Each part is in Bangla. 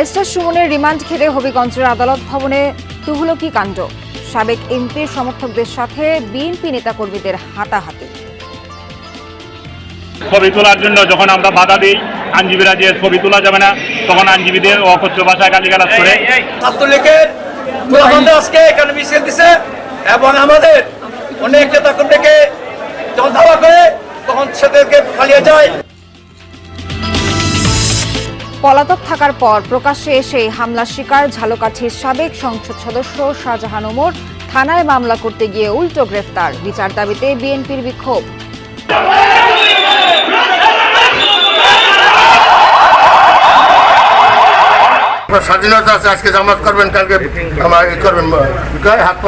ব্যারিস্টার সুমনের রিমান্ড ঘিরে হবিগঞ্জের আদালত ভবনে তুহলকি কাণ্ড। সাবেক এমপির সমর্থকদের সাথে বিএনপি নেতাকর্মীদের হাতাহাতি। ছবি তোলার জন্য যখন আমরা বাধা দিই আইনজীবীরা যে ছবি তোলা যাবে না তখন আইনজীবীদের অকথ্য ভাষায় গালিগালাজ করে। ছাত্রলীগের আজকে এখানে মিছিল দিছে এবং আমাদের অনেক নেতা কর্মীকে যখন ধাওয়া করে তখন সেদেরকে পালিয়ে যায়। পলাতক থাকার পর প্রকাশ্যে এসে হামলার শিকার ঝালকাঠির সাবেক সংসদ সদস্য শাহজাহান ওমর থানায় মামলা করতে গিয়ে উল্টো গ্রেফতার। বিচার দাবিতে বিএনপির বিক্ষোভ। আপনার স্বাধীনতা আছে আজকে জামাত করবেন কালকে করবেন হাত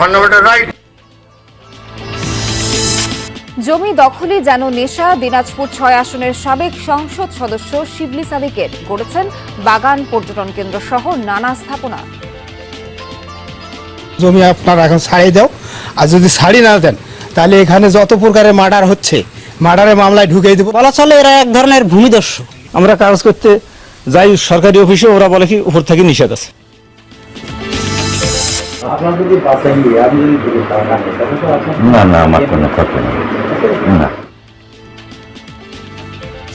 ফান্ডামেন্টাল রাইট জমি দখলে যেন নেশা দিনাজপুর ছয় আসনের সাবেক সংসদ সদস্য শিবলি সাদিকের গড়েছেন বাগান পর্যটন কেন্দ্র সহ নানা স্থাপনা। জমি আপনারা এখন ছাড়িয়ে দাও। আর যদি ছাড়ি না দেন তাহলে এখানে যত প্রকারের মার্ডার হচ্ছে মার্ডারের মামলায় ঢুকিয়ে দেবো। বলা চলে এরা এক ধরনের ভূমিদস্যু। আমরা কাজ করতে যাই সরকারি অফিসে ওরা বলে কি উপর থেকে নিষেধ আছে। না না আমার কোনো ক্ষতি নেই। না।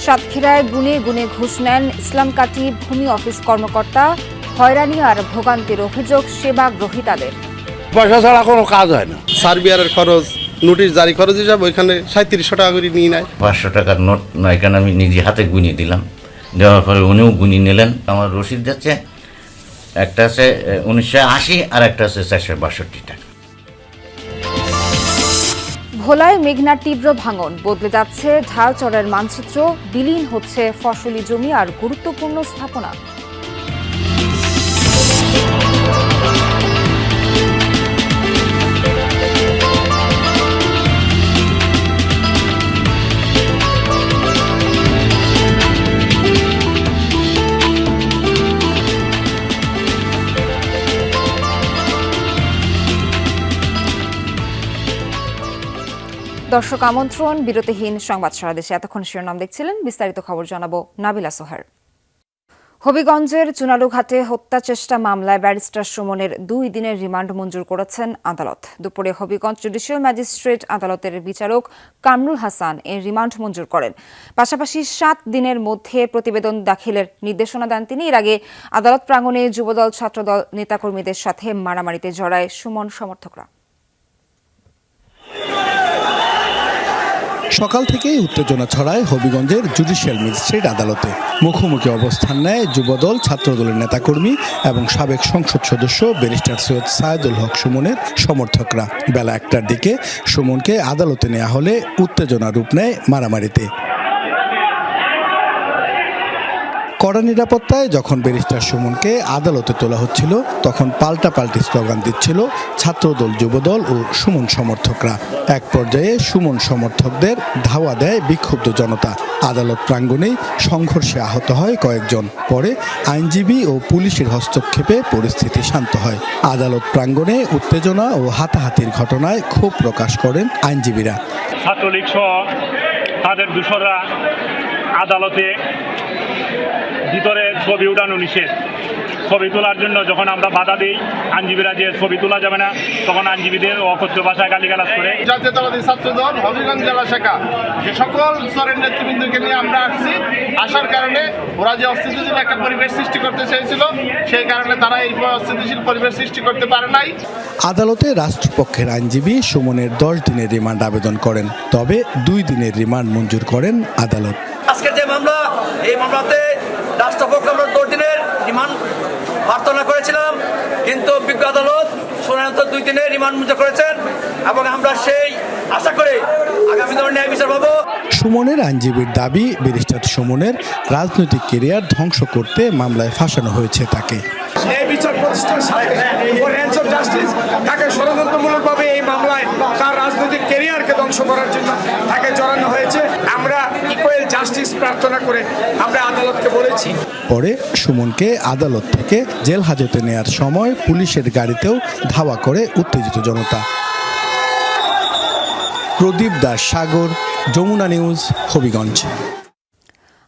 সাতক্ষীরায় গুনে গুনে ঘুষ নেন ইসলামকাঠি ভূমি অফিস কর্মকর্তা। হয়রানি আর ভোগান্তির অভিযোগ সেবা গ্রহীতাদের। পয়সা ছাড়া কোনো কাজ হয় না। সার্বিয়ারের খরচ নোটিশ জারি খরচ হিসাবে ওইখানে সাঁত্রিশশো টাকা করে নিয়ে নেয়। পাঁচশো টাকার নোট না এখানে আমি নিজে হাতে গুনিয়ে দিলাম। দেওয়ার পরে উনিও গুনিয়ে নিলেন। আমার রসিদ যাচ্ছে একটা আছে উনিশশো আশি আর একটা আছে চারশো বাষট্টি টাকা ভোলায় মেঘনার তীব্র ভাঙন, বদলে যাচ্ছে ঢালচরের মানচিত্র, বিলীন হচ্ছে ফসলি জমি আর গুরুত্বপূর্ণ স্থাপনা। দর্শক আমন্ত্রণ, বিরতিহীন সংবাদ সারা দেশে এতক্ষণ শিরোনাম দেখছিলেন, বিস্তারিত খবর জানাব নাবিলা সোহার। হবিগঞ্জের চুনালুঘাটে হত্যা চেষ্টা মামলায় ব্যারিস্টার সুমনের দুই দিনের রিমান্ড মঞ্জুর করেছেন আদালত। দুপুরে হবিগঞ্জ জুডিশিয়াল ম্যাজিস্ট্রেট আদালতের বিচারক কামরুল হাসান এর রিমান্ড মঞ্জুর করেন। পাশাপাশি সাত দিনের মধ্যে প্রতিবেদন দাখিলের নির্দেশনা দেন তিনি। এর আগে আদালত প্রাঙ্গণে যুবদল, ছাত্রদল, নেতাকর্মীদের সাথে মারামারিতে জড়ায় সুমন সমর্থকরা। সকাল থেকেই উত্তেজনা ছড়ায় হবিগঞ্জের জুডিশিয়াল ম্যাজিস্ট্রেট আদালতে। মুখোমুখি অবস্থান নেয় যুবদল, ছাত্রদলের নেতাকর্মী এবং সাবেক সংসদ সদস্য ব্যারিস্টার সৈয়দ সায়েদুল হক সুমনের সমর্থকরা। বেলা একটার দিকে সুমনকে আদালতে নেওয়া হলে উত্তেজনা রূপ নেয় মারামারিতে। কড়া নিরাপত্তায় যখন ব্যারিস্টার সুমনকে আদালতে তোলা হচ্ছিল, তখন পাল্টাপাল্টি স্লোগান দিচ্ছিল ছাত্রদল, যুবদল ও সুমন সমর্থকরা। এক পর্যায়ে সুমন সমর্থকদের ধাওয়া দেয় বিক্ষুব্ধ জনতা। আদালত প্রাঙ্গণেই সংঘর্ষে আহত হয় কয়েকজন। পরে আইনজীবী ও পুলিশের হস্তক্ষেপে পরিস্থিতি শান্ত হয়। আদালত প্রাঙ্গণে উত্তেজনা ও হাতাহাতির ঘটনায় ক্ষোভ প্রকাশ করেন আইনজীবীরা। ছাত্রলীগ সহ তাদের দূষররা আদালতে ভিতরে ছবি উঠানো নিষেধ। ছবি তোলার জন্য যখন আমরা বাধা দিই আইনজীবীরা যে ছবি তোলা যাবে না তখন আইনজীবীদের অকথ্য ভাষায় গালিগালাজ করে। জাতীয়তাবাদী ছাত্রদল হবিগঞ্জ জেলা শাখা যে সকল স্তরের নেতৃবৃন্দকে নিয়ে আমরা আসছি আসার কারণে ওরা যে অস্থিতিশীল একটা পরিবেশ সৃষ্টি করতে চেয়েছিল সেই কারণে তারা এই অস্থিতিশীল পরিবেশ সৃষ্টি করতে পারে নাই। আদালতে রাষ্ট্রপক্ষের আইনজীবী সুমনের দশ দিনের রিমান্ড আবেদন করেন তবে দুই দিনের রিমান্ড মঞ্জুর করেন আদালত। আজকে যে মামলা এই মামলাতে রাষ্ট্রপক্ষ আমরা দশ দিনের রিমান্ড প্রার্থনা করেছিলাম, কিন্তু বিজ্ঞ আদালত সাধারণত দুই দিনের রিমান্ড মঞ্জুর করেছেন এবং আমরা সেই আশা করে আগামী দিনে ন্যায় বিচার পাবো। সুমনের আইনজীবীর দাবি, ব্যারিস্টার সুমনের রাজনৈতিক কেরিয়ার ধ্বংস করতে মামলায় ফাঁসানো হয়েছে তাকে। এই বিচার প্রতিষ্ঠান ফর হ্যান্ডস অফ জাস্টিস তাকে ষড়যন্ত্রমূলকভাবে এই মামলায় তার রাজনৈতিক কেরিয়ারকে ধ্বংস করার জন্য তাকে জড়ানো হয়েছে। আমরা ইকুয়াল জাস্টিস প্রার্থনা করে আমরা আদালতকে বলেছি। পরে সুমনকে আদালত থেকে জেল হাজতে নেয়ার সময় পুলিশের গাড়িতেও ধাওয়া করে উত্তেজিত জনতা। প্রদীপ দাস সাগর, যমুনা নিউজ, হবিগঞ্জ।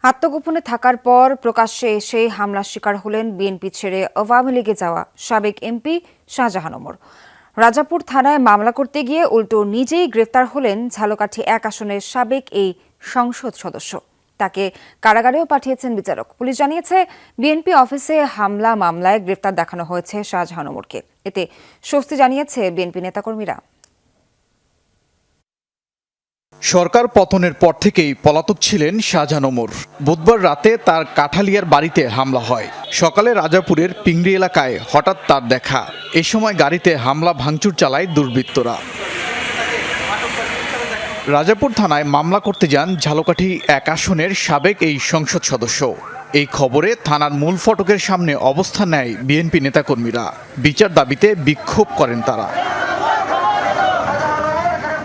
আত্মগোপনে থাকার পর প্রকাশ্যে এসে হামলার শিকার হলেন বিএনপি ছেড়ে আওয়ামী লীগে যাওয়া সাবেক এমপি শাহজাহান ওমর। রাজাপুর থানায় মামলা করতে গিয়ে উল্টো নিজেই গ্রেফতার হলেন ঝালকাঠি এক আসনের সাবেক এই সংসদ সদস্য। তাকে কারাগারেও পাঠিয়েছেন বিচারক। পুলিশ জানিয়েছে, বিএনপি অফিসে হামলা মামলায় গ্রেফতার দেখানো হয়েছে শাহজাহান ওমরকে। এতে স্বস্তি জানিয়েছে বিএনপি নেতাকর্মীরা। সরকার পতনের পর থেকেই পলাতক ছিলেন শাহজাহান ওমর। বুধবার রাতে তার কাঠালিয়ার বাড়িতে হামলা হয়। সকালে রাজাপুরের পিংড়ি এলাকায় হঠাৎ তার দেখা। এ সময় গাড়িতে হামলা ভাঙচুর চালায় দুর্বৃত্তরা। রাজাপুর থানায় মামলা করতে যান ঝালকাঠি এক আসনের সাবেক এই সংসদ সদস্য। এই খবরে থানার মূল ফটকের সামনে অবস্থান নেয় বিএনপি নেতাকর্মীরা। বিচার দাবিতে বিক্ষোভ করেন তারা।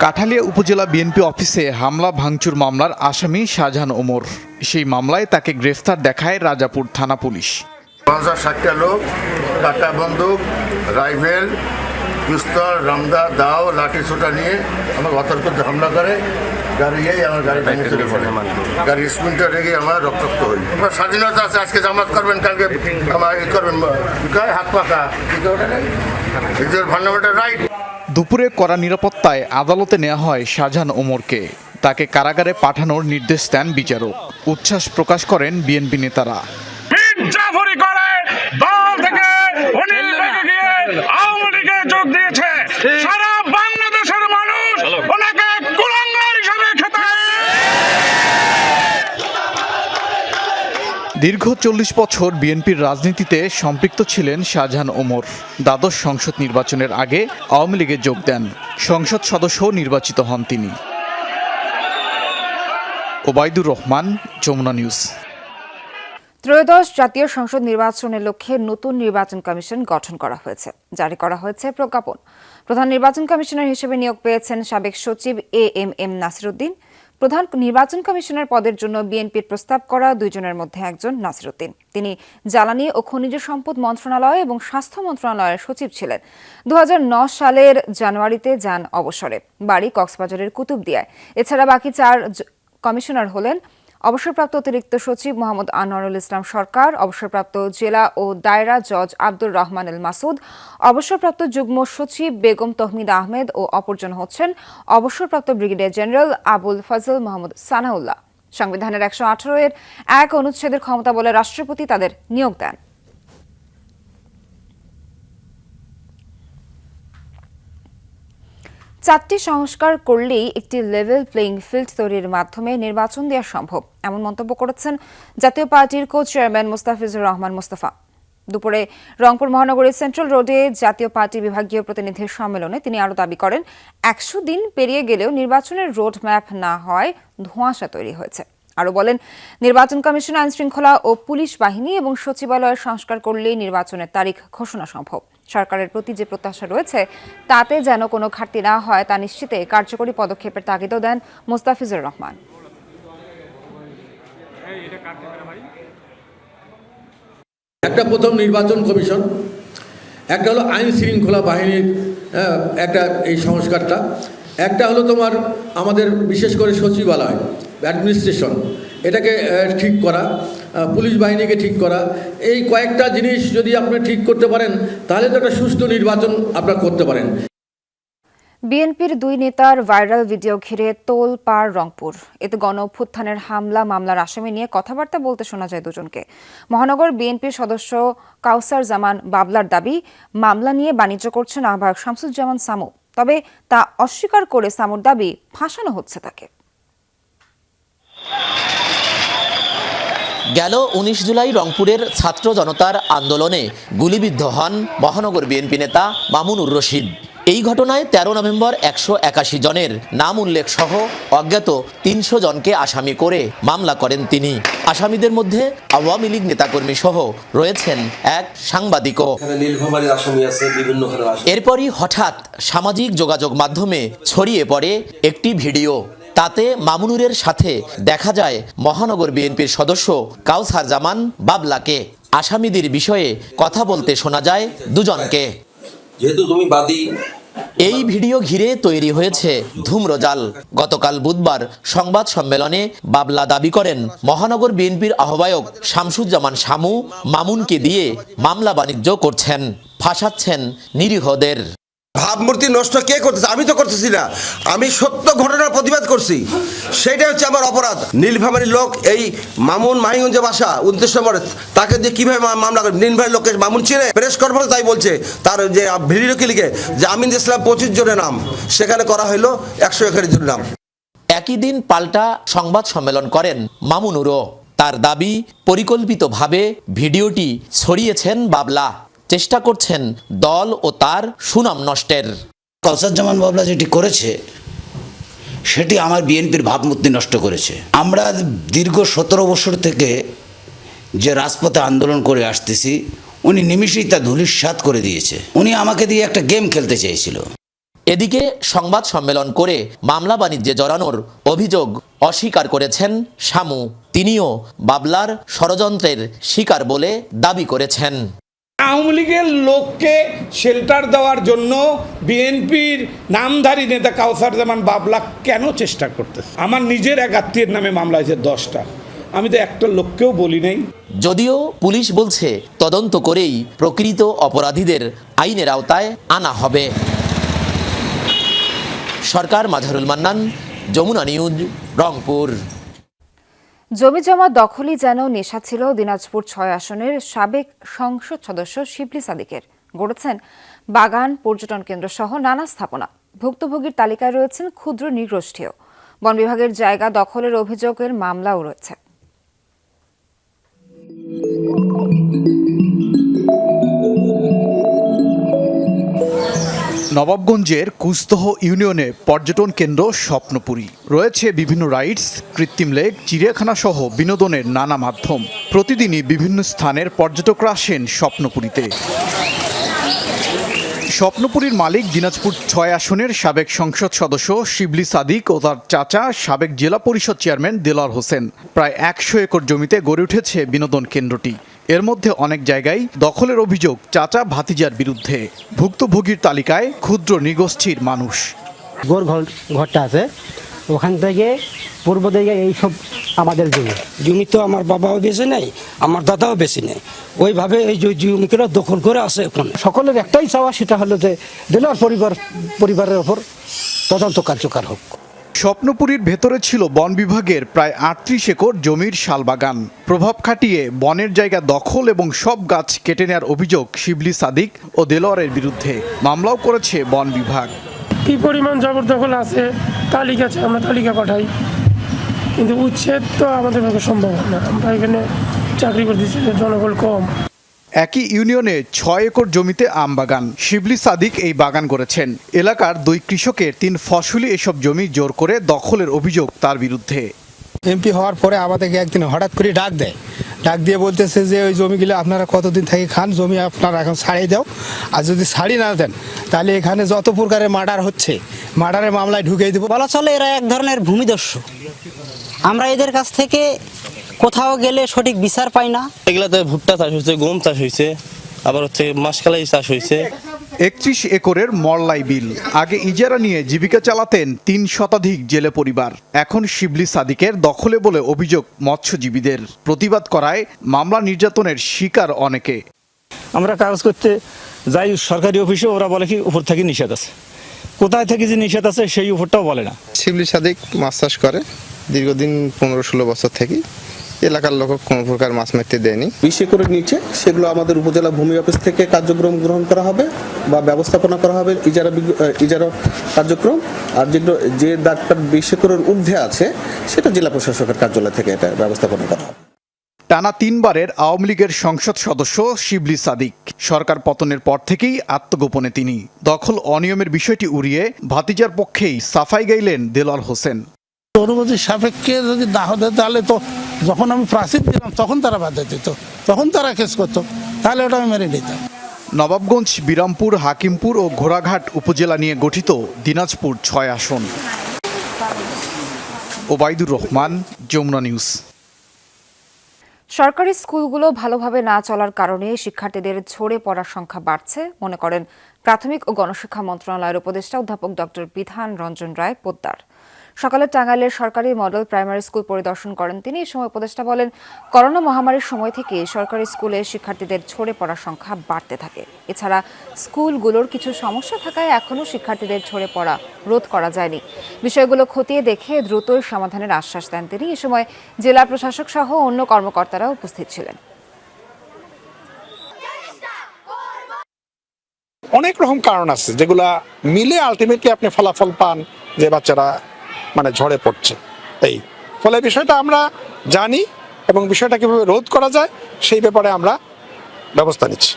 কাঠালিয়া উপজেলা বিএনপি অফিসে হামলা, ভাঙচুর মামলার আসামি শাহজাহান ওমর। সেই মামলায় তাকে গ্রেফতার দেখায় রাজাপুর থানা পুলিশ। পঞ্চাশ ষাটটা লোক কাটা বন্দুক, রাইফেল পিস্তল রামদা দাও লাঠি ছোটা নিয়ে আমার অতর্ক হামলা করে। গাড়ি এই আমার গাড়ি ভেঙে চলে পড়ে গাড়ি স্পিনটা রেগে আমার রক্তাক্ত হই আমার স্বাধীনতা আছে আজকে জামাত করবেন কালকে আমার ই করবেন। হাত পাকা কয় ফান্ডামেন্টাল রাইট দুপুরে কড়া নিরাপত্তায় আদালতে নেওয়া হয় শাহজাহান ওমরকে। তাকে কারাগারে পাঠানোর নির্দেশ দেন বিচারক। উচ্ছ্বাস প্রকাশ করেন বিএনপি নেতারা মির্জাফরি করে দল থেকে উনি লেগে গিয়ে আওয়ামী লীগে যোগ দিয়েছে। সারা বাংলাদেশের মানুষ ওনাকে কুলাঙ্গার হিসেবে খেতে দীর্ঘ চল্লিশ বছর বিএনপির রাজনীতিতে সম্পৃক্ত ছিলেন শাহজাহান ওমর। দ্বাদশ সংসদ নির্বাচনের আগে আওয়ামী লীগে যোগ দেন। সংসদ সদস্য নির্বাচিত হন তিনি। ওবায়দুর রহমান যমুনা নিউজ। ত্রয়োদশ জাতীয় সংসদ নির্বাচনের লক্ষ্যে নতুন নির্বাচন কমিশন গঠন করা হয়েছে। জারি করা হয়েছে প্রজ্ঞাপন। প্রধান নির্বাচন কমিশনার হিসেবে নিয়োগ পেয়েছেন সাবেক সচিব এ এম এম নাসিরুদ্দিন। প্রধান নির্বাচন কমিশনার পদের জন্য বিএনপির প্রস্তাব করা দুইজনের মধ্যে একজন নাসিরুদ্দিন। তিনি জ্বালানি ও খনিজ সম্পদ মন্ত্রণালয় এবং স্বাস্থ্য মন্ত্রণালয়ের সচিব ছিলেন। দুহাজার নয় সালের জানুয়ারিতে যান অবসরে। বাড়ি কক্সবাজারের কুতুবদিয়ায়। এছাড়া বাকি চার কমিশনার হলেন অবসরপ্রাপ্ত অতিরিক্ত সচিব মোহাম্মদ আনোয়ারুল ইসলাম সরকার, অবসরপ্রাপ্ত জেলা ও দায়রা জজ আব্দুর রহমান এল মাসুদ, অবসরপ্রাপ্ত যুগ্ম সচিব বেগম তহমিদ আহমেদ ও অপরজন হচ্ছেন অবসরপ্রাপ্ত ব্রিগেডিয়ার জেনারেল আবুল ফজল মোহাম্মদ সানাউল্লাহ। সংবিধানের একশো আঠারো এর এক অনুচ্ছেদের ক্ষমতা বলে রাষ্ট্রপতি তাদের নিয়োগ দেন। চারটি সংস্কার করলেই একটি লেভেল প্লেইং ফিল্ড তৈরির মাধ্যমে নির্বাচন দেওয়া সম্ভব, এমন মন্তব্য করেছেন জাতীয় পার্টির কো চেয়ারম্যান মুস্তাফিজুর রহমান মুস্তাফা। দুপুরে রংপুর মহানগরীর সেন্ট্রাল রোডে জাতীয় পার্টি বিভাগীয় প্রতিনিধির সম্মেলনে তিনি আরও দাবি করেন, একশো দিন পেরিয়ে গেলেও নির্বাচনের রোড ম্যাপ না হয় ধোঁয়াশা তৈরি হয়েছে। আরও বলেন, নির্বাচন কমিশন আইন শৃঙ্খলা ও পুলিশ বাহিনী এবং সচিবালয়ের সংস্কার করলেই নির্বাচনের তারিখ ঘোষণা সম্ভব। সরকারের প্রতি যে প্রত্যাশা রয়েছে, তাতে যেন কোনো ঘাটতি না হয়, তা নিশ্চিতে কার্যকরী পদক্ষেপের তাগিদও দেন মোস্তাফিজুর রহমান। একটা প্রথম নির্বাচন কমিশন, একটা হলো আইন শৃঙ্খলা বাহিনীর একটা এই সংস্কারটা, একটা হলো তোমার আমাদের বিশেষ করে সচিবালয় অ্যাডমিনিস্ট্রেশন এটাকে ঠিক করা পুলিশ বাহিনীকে ঠিক করা। এই কয়েকটা জিনিস যদি আপনি ঠিক করতে পারেন, তাহলে তো একটা সুষ্ঠু নির্বাচন আপনারা করতে পারেন। বিএনপির দুই নেতার ভাইরাল ভিডিও ঘিরে তোল পার রংপুর। এতে গণ অভ্যুত্থানের হামলা, মামলার আসামি নিয়ে কথাবার্তা বলতে শোনা যায় দুজনকে। মহানগর বিএনপির সদস্য কাউসার জামান বাবলার দাবি, মামলা নিয়ে বাণিজ্য করছেন আহ্বায়ক শামসুজ্জামান সামু। তবে তা অস্বীকার করে সামুর দাবি ফাঁসানো হচ্ছে তাকে। গেল উনিশ জুলাই রংপুরের ছাত্র জনতার আন্দোলনে। গুলিবিদ্ধ হন মহানগর বিএনপি নেতা মামুনুর রশিদ। এই ঘটনায় ১৩ নভেম্বর একশো একাশি জনের নাম উল্লেখ সহ অজ্ঞাত তিনশো জনকে আসামি করে মামলা করেন তিনি। আসামিদের মধ্যে আওয়ামী লীগ নেতাকর্মী সহ রয়েছেন এক সাংবাদিকও। এরপরই হঠাৎ সামাজিক যোগাযোগ মাধ্যমে ছড়িয়ে পড়ে একটি ভিডিও। তাতে মামুনুরের সাথে দেখা যায় মহানগর বিএনপির সদস্য কাউসার জামান বাবলাকে। আসামিদের বিষয়ে কথা বলতে শোনা যায় দুজনকে। যেহেতু তুমি বাদী এই ভিডিও ঘিরে তৈরি হয়েছে ধূম্রজাল। গতকাল বুধবার সংবাদ সম্মেলনে বাবলা দাবি করেন মহানগর বিএনপির আহ্বায়ক শামসুজ্জামান শামু মামুনকে দিয়ে মামলা বাণিজ্য করছেন ফাঁসাচ্ছেন নিরীহদের। ভাবমূর্তি নষ্ট কে করতেছে? আমি তো করতেছি না। আমি সত্য ঘটনার প্রতিবাদ করছি। সেটা হচ্ছে আমার অপরাধ। নীলফামারীর লোক, এই মামুন মাহিগঞ্জে বাসা, উনত্রিশ নম্বরে, তাকে দিয়ে কীভাবে মামলা করে? নীলফামারীর লোককে মামুন চিনে? প্রেস কনফারেন্স তাই বলছে। তার যে ভিডিও লিখে? যে আমিন ইসলাম পঁচিশ জনের নাম। সেখানে করা হলো একশো একান্ন জনের নাম। একই দিন পাল্টা সংবাদ সম্মেলন করেন মামুনুরও। তার দাবি, পরিকল্পিতভাবে ভিডিওটি ছড়িয়েছেন বাবলা। চেষ্টা করছেন দল ও তার সুনাম নষ্টের। কৌসাজ্জামান বাবলা যেটি করেছে সেটি আমার বিএনপির ভাবমূর্তি নষ্ট করেছে। আমরা দীর্ঘ সতেরো বছর থেকে যে রাজপথে আন্দোলন করে আসতেছি উনি নিমিষেই তা ধুলিস্বাত করে দিয়েছে। উনি আমাকে দিয়ে একটা গেম খেলতে চেয়েছিল। এদিকে সংবাদ সম্মেলন করে মামলা বাণিজ্যে জড়ানোর অভিযোগ অস্বীকার করেছেন শামু। তিনিও বাবলার ষড়যন্ত্রের শিকার বলে দাবি করেছেন। আওয়ামী লীগের লোককে শেল্টার দেওয়ার জন্য বিএনপির নামধারী নেতা কাউসার জামান বাবলা কেন চেষ্টা করতেছে? আমার নিজের এক আত্মীয়ের নামে মামলা হয়েছে দশটা। আমি তো একটা লোককেও বলি নাই। যদিও পুলিশ বলছে তদন্ত করেই প্রকৃত অপরাধীদের আইনের আওতায় আনা হবে। সরকার মাঝারুল মান্নান, যমুনা নিউজ, রংপুর। জমি জমা দখলই যেন নেশা ছিল দিনাজপুর ছয় আসনের সাবেক সংসদ সদস্য শিবলি সাদিকের। গড়েছেন বাগান, পর্যটন কেন্দ্র সহ নানা স্থাপনা। ভুক্তভোগীর তালিকায় রয়েছেন ক্ষুদ্র নৃগোষ্ঠীয় বন বিভাগের জায়গা দখলের অভিযোগের মামলাও রয়েছে। নবাবগঞ্জের কুস্তহ ইউনিয়নে পর্যটন কেন্দ্র স্বপ্নপুরী। রয়েছে বিভিন্ন রাইডস, কৃত্রিম লেক, চিড়িয়াখানা সহ বিনোদনের নানা মাধ্যম। প্রতিদিনই বিভিন্ন স্থানের পর্যটকরা আসেন স্বপ্নপুরীতে। স্বপ্নপুরীর মালিক দিনাজপুর ছয় আসনের সাবেক সংসদ সদস্য শিবলি সাদিক ও তার চাচা সাবেক জেলা পরিষদ চেয়ারম্যান দেলার হোসেন। প্রায় একশো একর জমিতে গড়ে উঠেছে বিনোদন কেন্দ্রটি। এর মধ্যে অনেক জায়গায় দখলের অভিযোগ চাচা ভাতিজার বিরুদ্ধে। ভুক্তভোগীর তালিকায় ক্ষুদ্র নৃগোষ্ঠীর মানুষ। গোর ঘর ঘরটা আছে। ওখান থেকে পূর্ব দিকে এইসব আমাদের জমি। জমি তো আমার বাবাও বেশি নেই আমার দাদাও বেশি নেই। ওইভাবে এই যে জমিগুলো দখল করে আসে এখন সকলের একটাই চাওয়া সেটা হলো যে দিলার পরিবার পরিবারের ওপর তদন্ত কার্যকর হোক। স্বপ্নপুরীর ভেতরে ছিল বন বিভাগের প্রায় আটত্রিশ একর জমির শালবাগান। প্রভাব খাটিয়ে বনের জায়গা দখল এবং সব গাছ কেটে নেওয়ার অভিযোগ শিবলি সাদিক ও দেলোয়ারের বিরুদ্ধে। মামলাও করেছে বন বিভাগ। কি পরিমাণ জবরদখল আছে, তালিকা আছে, আমরা তালিকা পাঠাই। কিন্তু উচ্ছেদ তো আমাদের সম্ভব না। আমরা এখানে চাকরি করতেছি, জনবল কম। একই ইউনিয়নে ছয় একর জমিতে আম বাগান। শিবলি সাদিক এই বাগান করেছেন। এলাকার দুই কৃষকের তিন ফসলি এসব জমি জোর করে দখলের অভিযোগ তার বিরুদ্ধে। এমপি হওয়ার পরে আমাদেরকে একদিন হঠাৎ করে ডাক দেয়। ডাক দিয়ে বলতেছে যে ওই জমিগুলো আপনারা কতদিন থেকে খান? জমি আপনারা এখন ছাড়িয়ে দাও। আর যদি ছাড়ি না দেন তাহলে এখানে যত প্রকারের মার্ডার হচ্ছে মার্ডারের মামলায় ঢুকিয়ে দেবো। বলা চলে এরা এক ধরনের ভূমিদস্যু। আমরা এদের কাছ থেকে কোথাও গেলে সঠিক বিচার পাই না। এগুলাতে ভুট্টা চাষ হয়েছে গম চাষ হয়েছে আবার হচ্ছে মাসকালাই চাষ হয়েছে একত্রিশ একরের মল্লাই বিল। আগে ইজারা নিয়ে জীবিকা চালাতেন তিন শতাধিক জেলে পরিবার। এখন শিবলি সাদিকের দখলে বলে অভিযোগ মৎস্যজীবীদের। প্রতিবাদ করায় মামলা নির্যাতনের শিকার অনেকে। আমরা কাগজ করতে যাই সরকারি অফিসে ওরা বলে কি উপর থেকে নিষেধ আছে। কোথায় থেকে যে নিষেধ আছে সেই উপরটাও বলে না। শিবলি সাদিক মাছ চাষ করে দীর্ঘদিন পনেরো ষোলো বছর থেকে। এলাকার লোক কোনো প্রকার মাছ মারতে দেয়নি। বিশ একরের নিচে সেগুলো আমাদের উপজেলা ভূমি অফিস থেকে কার্যক্রম গ্রহণ করা হবে বা ব্যবস্থাপনা করা হবে ইজারা ইজারা কার্যক্রম। আর যেগুলো যে দাগটা বিশ একরের ঊর্ধ্বে আছে সেটা জেলা প্রশাসকের কার্যালয় থেকে এটা ব্যবস্থাপনা করা হবে। টানা তিনবারের আওয়ামী লীগের সংসদ সদস্য শিবলি সাদিক। সরকার পতনের পর থেকেই আত্মগোপনে তিনি। দখল অনিয়মের বিষয়টি উড়িয়ে ভাতিজার পক্ষেই সাফাই গাইলেন দেলার হোসেন। অনুমতি সাপেক্ষে যদি না হতো তাহলে তো যখন আমি প্রাচীর দিলাম তখন তারা বাধা দিত তখন তারা কেস করতো তাহলে ওটা আমি মেনে নিতাম। নবাবগঞ্জ বিরামপুর হাকিমপুর ও ঘোড়াঘাট উপজেলা নিয়ে গঠিত দিনাজপুর ছয় আসন। ওবায়দুর রহমান যমুনা নিউজ। সরকারি স্কুলগুলো ভালোভাবে না চলার কারণে শিক্ষার্থীদের ঝরে পড়ার সংখ্যা বাড়ছে মনে করেন প্রাথমিক ও গণশিক্ষা মন্ত্রণালয়ের উপদেষ্টা অধ্যাপক ডক্টর বিধান রঞ্জন রায় পোদ্দার। সকালে টাঙ্গাইলের সরকারি মডেল প্রাইমারি স্কুল পরিদর্শন করেন তিনি। এই সময় উপদেষ্টা বলেন, করোনা মহামারীর সময় থেকে সরকারি স্কুলে শিক্ষার্থীদের ঝরে পড়ার সংখ্যা বাড়তে থাকে। এছাড়া স্কুলগুলোর কিছু সমস্যা থাকায় এখনও শিক্ষার্থীদের ঝরে পড়া রোধ করা যায়নি। বিষয়গুলো খতিয়ে দেখে দ্রুতই সমাধানের আশ্বাস দেন তিনি। এ সময় জেলা প্রশাসক সহ অন্য কর্মকর্তারা উপস্থিত ছিলেন। অনেক রকম কারণ আছে যেগুলা মিলে আলটিমেটলি আপনি ফলাফল পান যে বাচ্চারা মানে ঝরে পড়ছে। এই। ফলে বিষয়টা আমরা জানি এবং বিষয়টা কীভাবে রোধ করা যায়, সেই ব্যাপারে আমরা ব্যবস্থা নিচ্ছি।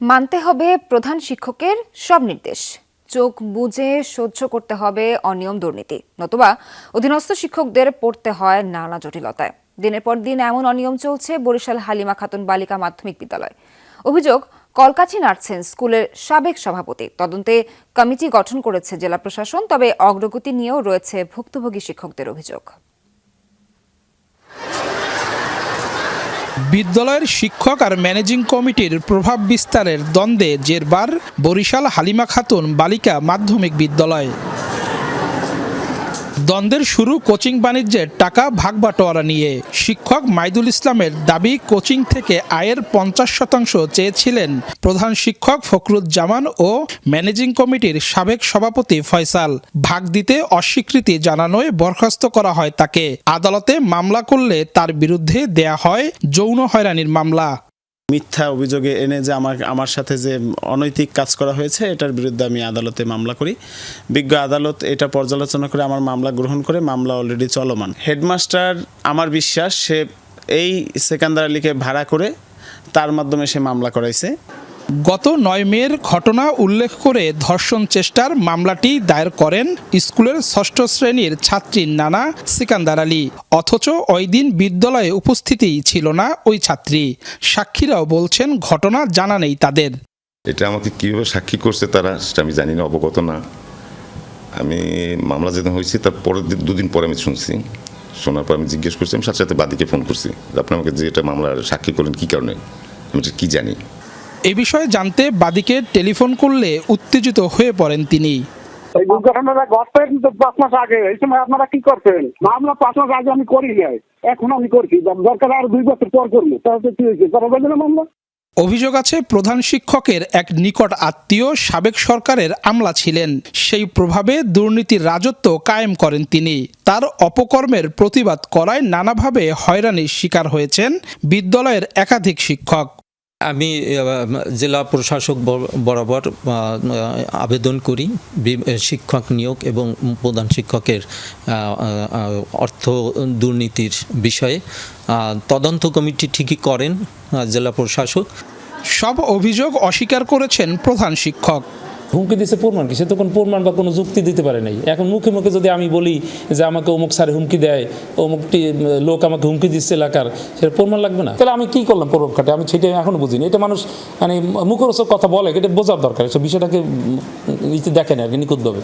মানতে হবে প্রধান শিক্ষকের সব নির্দেশ। চোখ বুঝে সহ্য করতে হবে অনিয়ম দুর্নীতি, নতুবা অধীনস্থ শিক্ষকদের পড়তে হয় নানা জটিলতায়। দিনের পর দিন এমন অনিয়ম চলছে বরিশাল হালিমা খাতুন বালিকা মাধ্যমিক বিদ্যালয়। অভিযোগ কলকাঠি নার্সেন স্কুলের সাবেক সভাপতি। তদন্তে কমিটি গঠন করেছে জেলা প্রশাসন, তবে অগ্রগতি নিয়েও রয়েছে ভুক্তভোগী শিক্ষকদের অভিযোগ। বিদ্যালয়ের শিক্ষক আর ম্যানেজিং কমিটির প্রভাব বিস্তারের দ্বন্দ্বে জেরবার বরিশাল হালিমা খাতুন বালিকা মাধ্যমিক বিদ্যালয়। দ্বন্দ্বের শুরু কোচিং বাণিজ্যের টাকা ভাগবাটোয়ারা নিয়ে। শিক্ষক মাইদুল ইসলামের দাবি, কোচিং থেকে আয়ের পঞ্চাশ শতাংশ চেয়েছিলেন প্রধান শিক্ষক ফখরুজ্জামান ও ম্যানেজিং কমিটির সাবেক সভাপতি ফয়সাল। ভাগ দিতে অস্বীকৃতি জানানোয় বরখাস্ত করা হয় তাকে। আদালতে মামলা করলে তার বিরুদ্ধে দেয়া হয় যৌন হয়রানির মামলা। মিথ্যা অভিযোগে এনে যে আমার আমার সাথে যে অনৈতিক কাজ করা হয়েছে, এটার বিরুদ্ধে আমি আদালতে মামলা করি। বিজ্ঞ আদালত এটা পর্যালোচনা করে আমার মামলা গ্রহণ করে, মামলা অলরেডি চলমান। হেডমাস্টার আমার বিশ্বাস, সে এই সেকান্দার আলীকে ভাড়া করে তার মাধ্যমে সে মামলা করাইছে। গত নয় মের ঘটনা উল্লেখ করে ধর্ষণ চেষ্টার মামলাটি দায়ের করেন স্কুলের ষষ্ঠ শ্রেণির ছাত্রী নানা সিকান্দার আলী। অথচ ওই দিন বিদ্যালয়ে উপস্থিতিই ছিল না ওই ছাত্রী। সাক্ষীরাও বলছেন ঘটনা জানা নেই তাদের। এটা আমাকে কীভাবে সাক্ষী করছে তারা সেটা আমি জানি না, অবগত না। আমি মামলা যেদিন হয়েছে, তার পরের দিন দুদিন পরে আমি শুনছি। শোনার পর আমি জিজ্ঞেস করছি, আমি সাথে সাথে বাদীকে ফোন করছি আপনি আমাকে যে এটা মামলার সাক্ষী করলেন কী কারণে? আমি এটা কী জানি? এ বিষয়ে জানতে বাদীকে টেলিফোন করলে উত্তেজিত হয়ে পড়েন তিনি। এই দুর্ঘটনাটা ঘটছে কিন্তু পাঁচ মাস আগে। এই সময় আপনারা কি করছেন? মামলা পাঁচ মাস আগে আমি করি নাই। এখন আমি করছি। দরকার আর দুই বছর পর করব। তাহলে কি হয়েছে? করা যাবে না মামলা। অভিযোগ আছে প্রধান শিক্ষকের এক নিকট আত্মীয় সাবেক সরকারের আমলা ছিলেন। সেই প্রভাবে দুর্নীতির রাজত্ব কায়েম করেন তিনি। তার অপকর্মের প্রতিবাদ করায় নানাভাবে হয়রানির শিকার হয়েছেন বিদ্যালয়ের একাধিক শিক্ষক। আমি জেলা প্রশাসক বর- বরাবর আবেদন করি। শিক্ষক নিয়োগ এবং প্রধান শিক্ষকের অর্থ দুর্নীতির বিষয়ে তদন্ত কমিটি ঠিকই করেন জেলা প্রশাসক। সব অভিযোগ অস্বীকার করেছেন প্রধান শিক্ষক। হুমকি দিছে প্রমাণ কি? সে তো কোনো প্রমাণ বা কোনো যুক্তি দিতে পারে নাই। এখন মুখে মুখে যদি আমি বলি যে আমাকে অমুক স্যারে হুমকি দেয় অমুকটি লোক আমাকে হুমকি দিচ্ছে এলাকার সেটা প্রমাণ লাগবে না? তাহলে আমি কি করলাম প্রভাব খাটে? আমি সেটা এখনও বুঝিনি। এটা মানুষ মানে মুখরোচক কথা বলে এটা বোঝার দরকার। সে বিষয়টাকে উম, ইতে দেখে না আর কি নিখুঁতভাবে।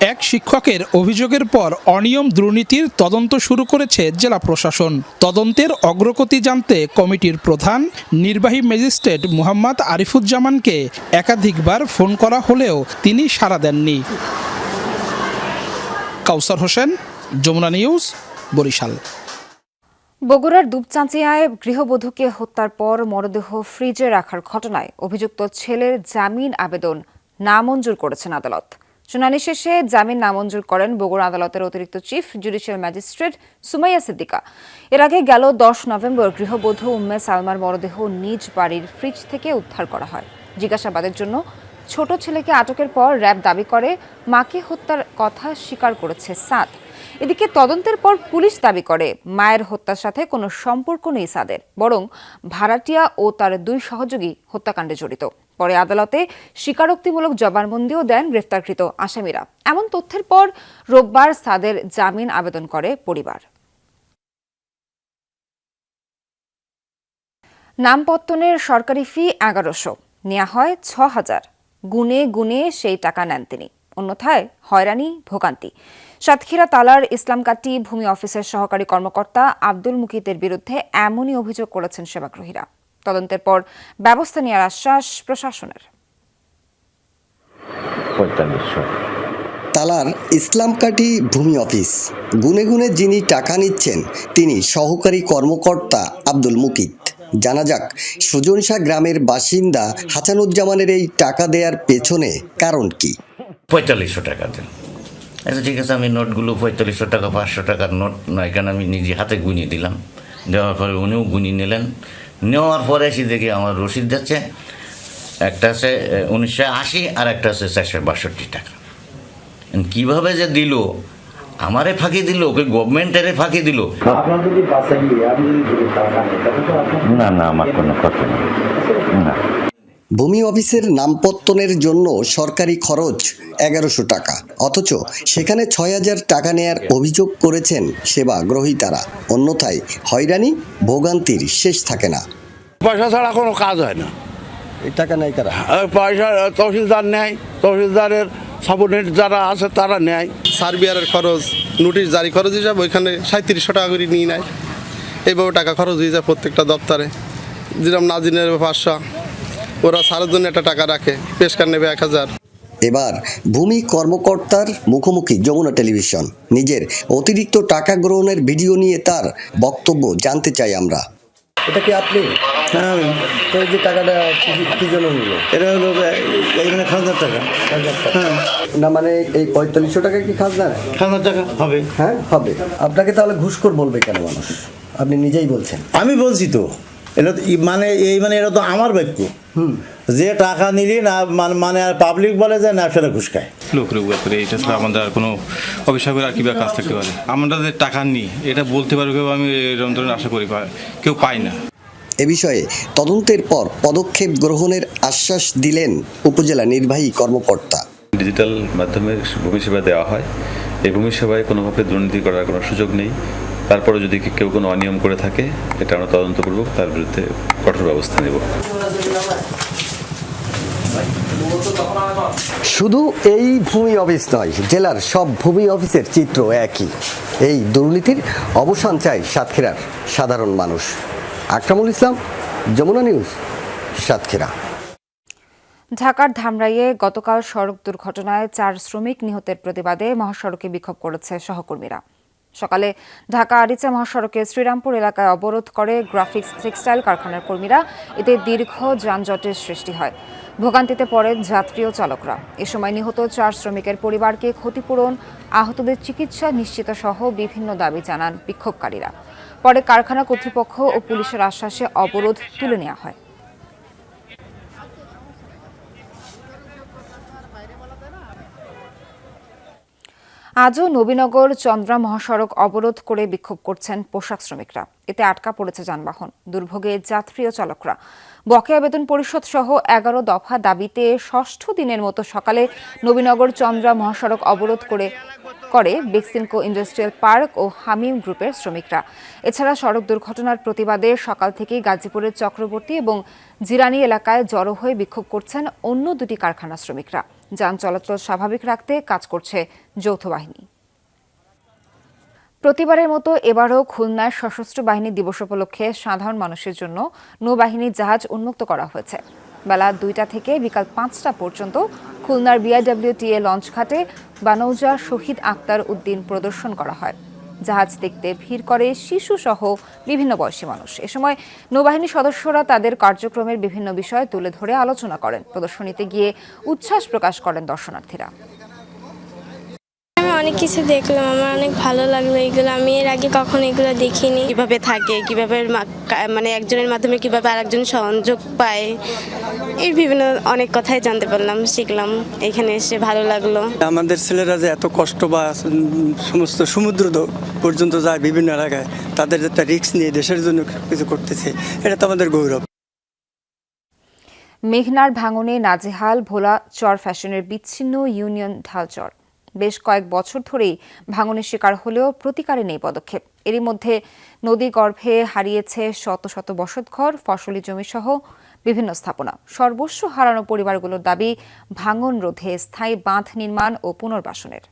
এক শিক্ষকের অভিযোগের পর অনিয়ম দুর্নীতির তদন্ত শুরু করেছে জেলা প্রশাসন। তদন্তের অগ্রগতি জানতে কমিটির প্রধান, নির্বাহী ম্যাজিস্ট্রেট মুহাম্মদ আরিফুজ্জামানকে একাধিকবার ফোন করা হলেও তিনি সাড়া দেননি। কাউসার হোসেন, যমুনা নিউজ, বরিশাল। বগুড়ার দুপচাঁচিয়ায় গৃহবধূকে হত্যার পর মরদেহ ফ্রিজে রাখার ঘটনায় অভিযুক্ত ছেলের জামিন আবেদন নামঞ্জুর করেছেন আদালত। শুনানি শেষে জামিন নামঞ্জুর করেন বগুড়া আদালতের অতিরিক্ত chief judicial magistrate Sumaiya Siddika. এর আগে গেল দশ নভেম্বর গৃহবধূ উম্মে সালমার মরদেহ নিজ বাড়ির ফ্রিজ থেকে উদ্ধার করা হয়। জিজ্ঞাসাবাদের জন্য ছোট ছেলেকে আটকের পর র্যাব দাবি করে, মাকে হত্যার কথা স্বীকার করেছে সাদ। এদিকে তদন্তের পর পুলিশ দাবি করে, মায়ের হত্যার সাথে কোনো সম্পর্ক নেই সাদের, বরং ভাড়াটিয়া ও তার দুই সহযোগী হত্যাকাণ্ডে জড়িত। পরে আদালতে স্বীকারোক্তিমূলক জবানবন্দিও দেন গ্রেফতারকৃত আসামিরা। এমন তথ্যের পর রোববার সাদের জামিন আবেদন করে পরিবার। নামপত্তনের সরকারি ফি এগারোশো নেওয়া হয় ছ হাজার গুনে গুনে সেই টাকা নেন তিনি। অন্যথায় হয়রানি, ভোগান্তি। সাতক্ষীরা তালার ইসলামকাটি ভূমি অফিসের সহকারী কর্মকর্তা আব্দুল মুকিতের বিরুদ্ধে এমনই অভিযোগ করেছেন সেবাগ্রহীরা। তদন্তের পর ব্যবস্থা নেওয়ার আশ্বাস প্রশাসনের। তালার ইসলামকাটি ভূমি অফিস। গুনে গুনে যিনি টাকা নিচ্ছেন তিনি সহকারী কর্মকর্তা আব্দুল মুকিত। জানা যাক সুজনশা গ্রামের বাসিন্দা হাসানুজ্জামানের এই টাকা দেওয়ার পেছনে কারণ কি? পঁয়তাল্লিশশো টাকা দেন। আচ্ছা ঠিক আছে আমি নোটগুলো পঁয়তাল্লিশশো টাকা পাঁচশো টাকার নোট নয় কেন আমি নিজে হাতে গুনিয়ে দিলাম। দেওয়ার পরে উনিও গুনিয়ে নিলেন। নেওয়ার পরে এসে দেখি আমার রসিদ যাচ্ছে। একটা আছে উনিশশো আশি আর একটা আছে চারশো বাষট্টি টাকা। কীভাবে যে দিল? আমারে ফাঁকি দিল ওকে গভর্নমেন্টের ফাঁকি দিল। না না আমার কোনো কথা নেই। ভূমি অফিসের নামপত্তনের জন্য সরকারি খরচ এগারোশো টাকা। অথচ সেখানে ছয় হাজার টাকা নেয়ার অভিযোগ করেছেন সেবা গ্রহীতারা। অন্যথায় হয়রানি ভোগান্তির শেষ থাকে না। পয়সা ছাড়া কোনো কাজ হয় না। এই টাকা নেয় তারা পয়সা তহসিলদার নেয়। তহসিলদারের সাবনেট যারা আছে তারা নেয়। সার্বিয়ারের খরচ নোটিশ জারি খরচ হিসাবে ওইখানে সাঁত্রিশশো টাকা করে নিয়ে নেয়। এইভাবে টাকা খরচ হয়ে যায় প্রত্যেকটা দপ্তরে। যেরকম নাজিনের পাঁচশো ওরা সারের জন্য একটা টাকা রাখে পেশকার নেবে এক হাজার। এবার ভূমি কর্মকর্তার মুখোমুখি যমুনা টেলিভিশন। নিজের অতিরিক্ত টাকা গ্রহণের ভিডিও নিয়ে তার বক্তব্য জানতে চাই আমরা। এটা কি আপনি? হ্যাঁ। তো এই যে টাকাটা কি জন্য নিল এটা হলো এখানে খাজনার টাকা। হ্যাঁ। না মানে এই পঁয়তাল্লিশশো টাকা কি খাজনা খাজনার টাকা হবে। হ্যাঁ হবে। আপনাকে তাহলে ঘুষখোর বলবে কেন মানুষ? আপনি নিজেই বলছেন। আমি বলছি তো। এটা তো মানে এই মানে এটা তো আমার বাক্য যে টাকা নিলি না মানে- মানে আর পাবলিক বলে যে না সেটা ঘুষ খায়। লোকের ব্যাপারে এটা ছাড়া আমাদের আর কোনো অভিশাপের আর কি বা কাজ থাকতে পারে। আমরা যে টাকা নিই এটা বলতে পারবে কেউ আমি এরকম ধরনের আশা করি কেউ পাই না। এ বিষয়ে তদন্তের পর পদক্ষেপ গ্রহণের আশ্বাস দিলেন উপজেলা নির্বাহী কর্মকর্তা। ডিজিটাল মাধ্যমে ভূমি সেবা দেওয়া হয়। এই ভূমি সেবায় কোনোভাবে দুর্নীতি করার কোনো সুযোগ নেই। তারপরে যদি কেউ কোনো অনিয়ম করে থাকে এটা আমরা তদন্ত করব তার বিরুদ্ধে কঠোর ব্যবস্থা নেব। শুধু এই ভূমি অফিস নয় জেলার সব ভূমি অফিসের চিত্র একই। এই দুর্নীতির অবসান চাই সাতক্ষীরার সাধারণ মানুষ। আকরামুল ইসলাম যমুনা নিউজ সাতক্ষীরা। ঢাকার ধামরাইয়ে গতকাল সড়ক দুর্ঘটনায় চার শ্রমিক নিহতের প্রতিবাদে মহাসড়কে বিক্ষোভ করেছে সহকর্মীরা। সকালে ঢাকা আরিচা মহাসড়কে শ্রীরামপুর এলাকায় অবরোধ করে গ্রাফিক্স টেক্সটাইল কারখানার কর্মীরা। এতে দীর্ঘ যানজটের সৃষ্টি হয়। ভোগান্তিতে পড়েন যাত্রী ও চালকরা। এ সময় নিহত চার শ্রমিকের পরিবারকে ক্ষতিপূরণ, আহতদের চিকিৎসা নিশ্চিত সহ বিভিন্ন দাবি জানান বিক্ষোভকারীরা। পরে কারখানা কর্তৃপক্ষ ও পুলিশের আশ্বাসে অবরোধ তুলে নেওয়া হয়। আজও নবীনগর চন্দ্রা মহাসড়ক অবরোধ করে বিক্ষোভ করছেন পোশাক শ্রমিকরা। এতে আটকা পড়েছে যানবাহন। দুর্ভোগে যাত্রী ও চালকরা। বকেয়া বেতন পরিষদ সহ এগারো দফা দাবিতে ষষ্ঠ দিনের মতো সকালে নবীনগর চন্দ্রা মহাসড়ক অবরোধ করে করে বেক্সিমকো ইন্ডাস্ট্রিয়াল পার্ক ও হামিম গ্রুপের শ্রমিকরা। এছাড়া সড়ক দুর্ঘটনার প্রতিবাদে সকাল থেকেই গাজীপুরের চক্রবর্তী এবং জিরানি এলাকায় জড়ো হয়ে বিক্ষোভ করছেন অন্য দুটি কারখানা শ্রমিকরা। যান চলাচল স্বাভাবিক রাখতে কাজ করছে যৌথ বাহিনী। প্রতিবারের মতো এবারও খুলনায় সশস্ত্র বাহিনী দিবস উপলক্ষে সাধারণ মানুষের জন্য নৌবাহিনীর জাহাজ উন্মুক্ত করা হয়েছে। বেলা দুইটা থেকে বিকাল পাঁচটা পর্যন্ত খুলনার বিআইডব্লিউটিএ লঞ্চ ঘাটে বানৌজা শহীদ আক্তার উদ্দিন প্রদর্শন করা হয়। জাহাজ দেখতে ভিড় করে শিশুসহ বিভিন্ন বয়সী মানুষ। এ সময় নৌবাহিনী সদস্যরা তাদের কার্যক্রমের বিভিন্ন বিষয় তুলে ধরে আলোচনা করেন। প্রদর্শনীতে গিয়ে উচ্ছ্বাস প্রকাশ করেন দর্শনার্থীরা। অনেক কিছু দেখলাম আমার অনেক ভালো লাগল এগুলো। আমি এর আগে কখনো এগুলো দেখিনি। কীভাবে থাকে কীভাবে মা- মানে একজনের মাধ্যমে কীভাবে আরেকজন সংযোগ পায় এই বিভিন্ন অনেক কথাই জানতে পারলাম শিখলাম। এখানে এসে ভালো লাগল। আমাদের ছেলেরা যে এত কষ্ট বা সমস্ত সমুদ্র পর্যন্ত যায় বিভিন্ন এলাকায় তাদের একটা রিস্ক নিয়ে দেশের জন্য কিছু করতেছে এটা তো আমাদের গৌরব। মেঘনার ভাঙনে নাজেহাল ভোলা চর ফ্যাশনের বিচ্ছিন্ন ইউনিয়ন ঢালচর। বেশ কয়েক বছর ধরেই ভাঙনের শিকার হলেও প্রতিকারে নেই পদক্ষেপ। এরই মধ্যে নদী গর্ভে হারিয়েছে শত শত বসতঘর, ফসলি জমি সহ বিভিন্ন স্থাপনা। সর্বস্ব হারানো পরিবারগুলোর দাবি ভাঙন রোধে স্থায়ী বাঁধ নির্মাণ ও পুনর্বাসনের।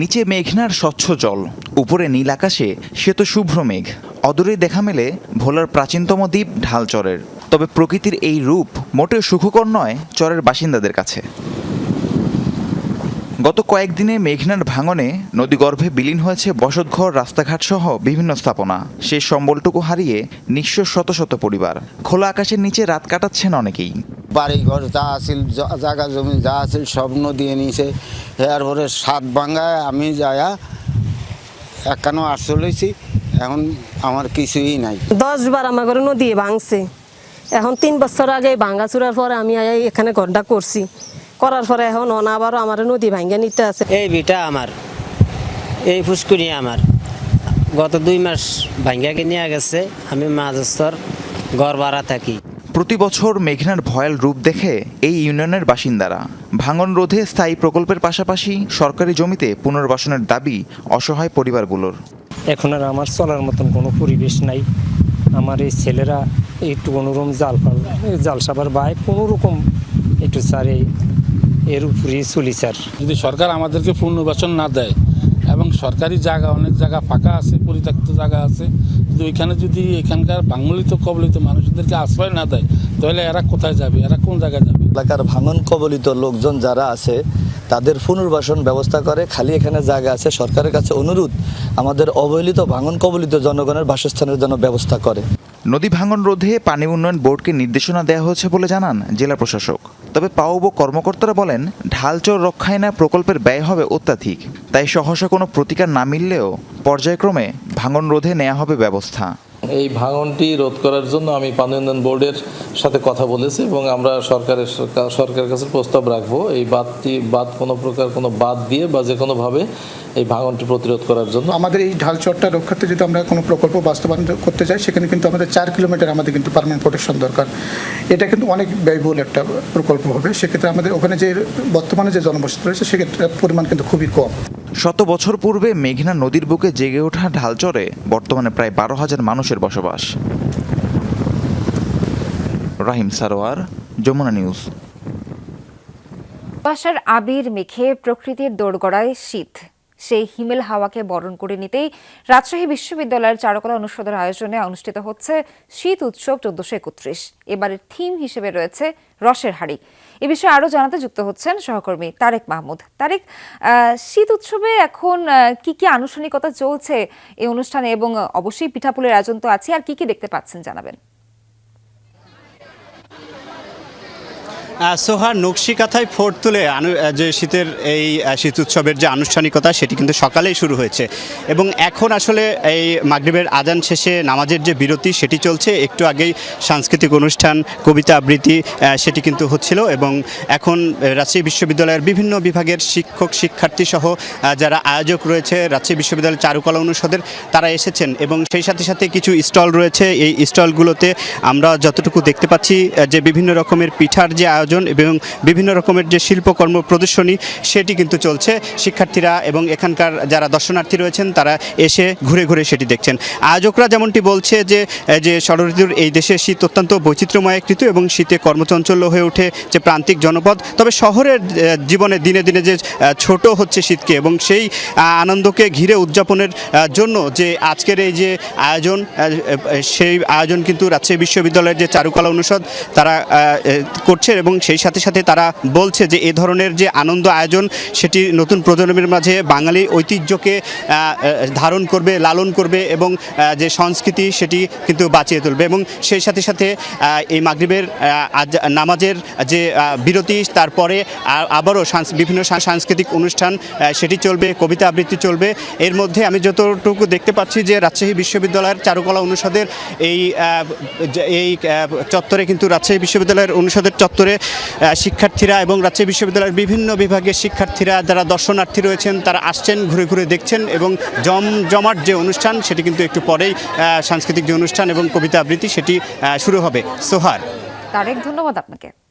নিচে মেঘনার স্বচ্ছ জল, উপরে নীল আকাশে শ্বেত শুভ্র মেঘ। অদূরে দেখা মেলে ভোলার প্রাচীনতম দ্বীপ ঢালচরের। তবে প্রকৃতির এই রূপ মোটেও সুখকর নয় চরের বাসিন্দাদের কাছে। গত কয়েকদিনে মেঘনার ভাঙনে নদীগর্ভে বিলীন হয়েছে বসতঘর রাস্তাঘাট সহ বিভিন্ন স্থাপনা। সে সম্বলটুকু হারিয়ে নিঃস্ব শত শত পরিবার। খোলা আকাশের নিচে রাত কাটাচ্ছেন অনেকেই। বাড়ি ঘর যা আছিল জায়গা, জমি যা আছিল, সব নদী নিছে এর পরে সাত ভাঙ্গায় আমি যায়া আটশো লইছি এখন আমার কিছুই নাই। দশ বার আমার ঘরে নদী ভাঙছে। এখন তিন বছর আগে ভাঙ্গা চুরার পরে আমি আই এখানে ঘরটা করছি। করার পরে এখন অনা আবারও আমার নদী ভাঙ্গা নিতে আছে। এই বিটা আমার এই ফুসকুনি আমার। গত দুই মাস ভাঙ্গা কিনিয়া গেছে আমি মাঝস্তর ঘর ভাড়া থাকি। প্রতি বছর মেঘনার ভয়াল রূপ দেখে এই ইউনিয়নের বাসিন্দারা ভাঙন রোধে স্থায়ী প্রকল্পের পাশাপাশি সরকারি জমিতে পুনর্বাসনের দাবি অসহায় পরিবারগুলোর। এখন আর আমার চলার মতন কোনো পরিবেশ নাই। আমার এই ছেলেরা একটু কোনোরকম জাল পাল জাল সাবার বাই কোনো রকম একটু স্যার এই এর উপরেই চলি স্যার। যদি সরকার আমাদেরকে পুনর্বাসন না দেয় এবং সরকারি জায়গা অনেক জায়গা ফাঁকা আছে পরিত্যক্ত জায়গা আছে কিন্তু এখানে যদি এখানকার বাঙালিত কবলিত মানুষদেরকে আশ্রয় না দেয়, তাহলে এরা কোথায় যাবে? এরা কোন জায়গায় যাবে? এলাকার ভাঙন, কবলিত লোকজন যারা আছে, তাদের পুনর্বাসন ব্যবস্থা করে। খালি এখানে জায়গা আছে। সরকারের কাছে অনুরোধ, আমাদের অবহেলিত, ভাঙন, কবলিত জনগণের বাসস্থানের জন্য ব্যবস্থা করে। নদী ভাঙন রোধে পানি উন্নয়ন বোর্ডকে নির্দেশনা দেওয়া হয়েছে বলে জানান জেলা প্রশাসক। তবে পাওব কর্মকর্তারা বলেন, ঢালচর রক্ষায় না প্রকল্পের ব্যয় হবে অত্যাধিক। তাই সহসা কোনো প্রতিকার না মিললেও পর্যায়ক্রমে ভাঙন রোধে নেওয়া হবে ব্যবস্থা। এই ভাঙনটি রোধ করার জন্য আমি পানি উন্নয়ন বোর্ডের সাথে কথা বলেছি এবং আমরা সরকারের সরকারের কাছে প্রস্তাব রাখব। এই বাদটি বাদ কোনো প্রকার কোনো বাদ দিয়ে বা যে কোনোভাবে এই ভাঙনটি প্রতিরোধ করার জন্য। আমাদের এই ঢালচরটা রক্ষার্থে যদি আমরা কোনো প্রকল্প বাস্তবায়ন করতে চাই, সেখানে কিন্তু আমাদের চার কিলোমিটার আমাদের কিন্তু পারমানেন্ট প্রোটেকশন দরকার। এটা কিন্তু অনেক ব্যয়বহুল একটা প্রকল্প হবে। সেক্ষেত্রে আমাদের ওখানে যে বর্তমানে যে জনবসতি রয়েছে, সেক্ষেত্রে পরিমাণ কিন্তু খুবই কম। শত বছর পূর্বে মেঘনা নদীর বুকে জেগে ওঠা ঢালচরে বর্তমানে প্রায় বারো হাজার মানুষের বসবাস। রাহিম সারোয়ার, যমুনা নিউজ। বাসার আবির মেখে প্রকৃতির দোরগড়ায় শীত। সেই হিমেল হাওয়াকে বরণ করে নিতেই রাজশাহী বিশ্ববিদ্যালয়ের চারুকলা অনুষদের আয়োজনে অনুষ্ঠিত হচ্ছে শীত উৎসব চোদ্দশো একত্রিশ। এবারের থিম হিসেবে রয়েছে রসের হাড়ি। এ বিষয়ে আরও জানাতে যুক্ত হচ্ছেন সহকর্মী তারেক মাহমুদ। তারেক শীত উৎসবে এখন কি কি আনুষ্ঠানিকতা চলছে এই অনুষ্ঠানে এবং অবশ্যই পিঠাপুলের আয়োজন তো আছে আর কি কি দেখতে পাচ্ছেন জানাবেন? সোহার নকশি কাঁথায় ফোর তুলে যে শীতের এই শীত উৎসবের যে আনুষ্ঠানিকতা, সেটি কিন্তু সকালেই শুরু হয়েছে। এবং এখন আসলে এই মাগরিবের আজান শেষে নামাজের যে বিরতি, সেটি চলছে। একটু আগেই সাংস্কৃতিক অনুষ্ঠান, কবিতা আবৃত্তি সেটি কিন্তু হচ্ছিল এবং এখন রাজশাহী বিশ্ববিদ্যালয়ের বিভিন্ন বিভাগের শিক্ষক শিক্ষার্থী সহ যারা আয়োজক রয়েছে, রাজশাহী বিশ্ববিদ্যালয়ের চারুকলা অনুষদের, তারা এসেছেন। এবং সেই সাথে সাথে কিছু স্টল রয়েছে। এই স্টলগুলোতে আমরা যতটুকু দেখতে পাচ্ছি যে বিভিন্ন রকমের পিঠার যে আয়োজন এবং বিভিন্ন রকমের যে শিল্পকর্ম প্রদর্শনী, সেটি কিন্তু চলছে। শিক্ষার্থীরা এবং এখানকার যারা দর্শনার্থী রয়েছেন, তারা এসে ঘুরে ঘুরে সেটি দেখছেন। আয়োজকরা যেমনটি বলছে যে যে ষড়ঋতুর এই দেশে শীত অত্যন্ত বৈচিত্র্যময় ঋতু এবং শীতে কর্মচঞ্চল্য হয়ে ওঠে যে প্রান্তিক জনপদ। তবে শহরের জীবনে দিনে দিনে যে ছোট হচ্ছে শীতকে এবং সেই আনন্দকে ঘিরে উদযাপনের জন্য যে আজকের এই যে আয়োজন সেই আয়োজন কিন্তু রাজশাহী বিশ্ববিদ্যালয়ের যে চারুকলা অনুষদ, তারা করছে এবং সেই সাথে সাথে তারা বলছে যে এ ধরনের যে আনন্দ আয়োজন, সেটি নতুন প্রজন্মের মাঝে বাঙালি ঐতিহ্যকে ধারণ করবে, লালন করবে এবং যে সংস্কৃতি, সেটি কিন্তু বাঁচিয়ে তুলবে এবং সেই সাথে সাথে এই মাগরিবের আজ- নামাজের যে বিরতি, তারপরে আবারও বিভিন্ন সাংস্কৃতিক অনুষ্ঠান সেটি চলবে, কবিতা আবৃত্তি চলবে। এর মধ্যে আমি যতটুকু দেখতে পাচ্ছি যে রাজশাহী বিশ্ববিদ্যালয়ের চারুকলা অনুষদের এই এই চত্বরে কিন্তু রাজশাহী বিশ্ববিদ্যালয়ের অনুষদের চত্বরে শিক্ষার্থীরা এবং রাজশাহী বিশ্ববিদ্যালয়ের বিভিন্ন বিভাগের শিক্ষার্থীরা, যারা দর্শনার্থী রয়েছেন, তারা আসছেন, ঘুরে ঘুরে দেখছেন এবং জমজমাট যে অনুষ্ঠান, সেটি কিন্তু একটু পরেই সাংস্কৃতিক যে অনুষ্ঠান এবং কবিতা আবৃত্তি, সেটি শুরু হবে। সোহার। তারেক, ধন্যবাদ আপনাকে।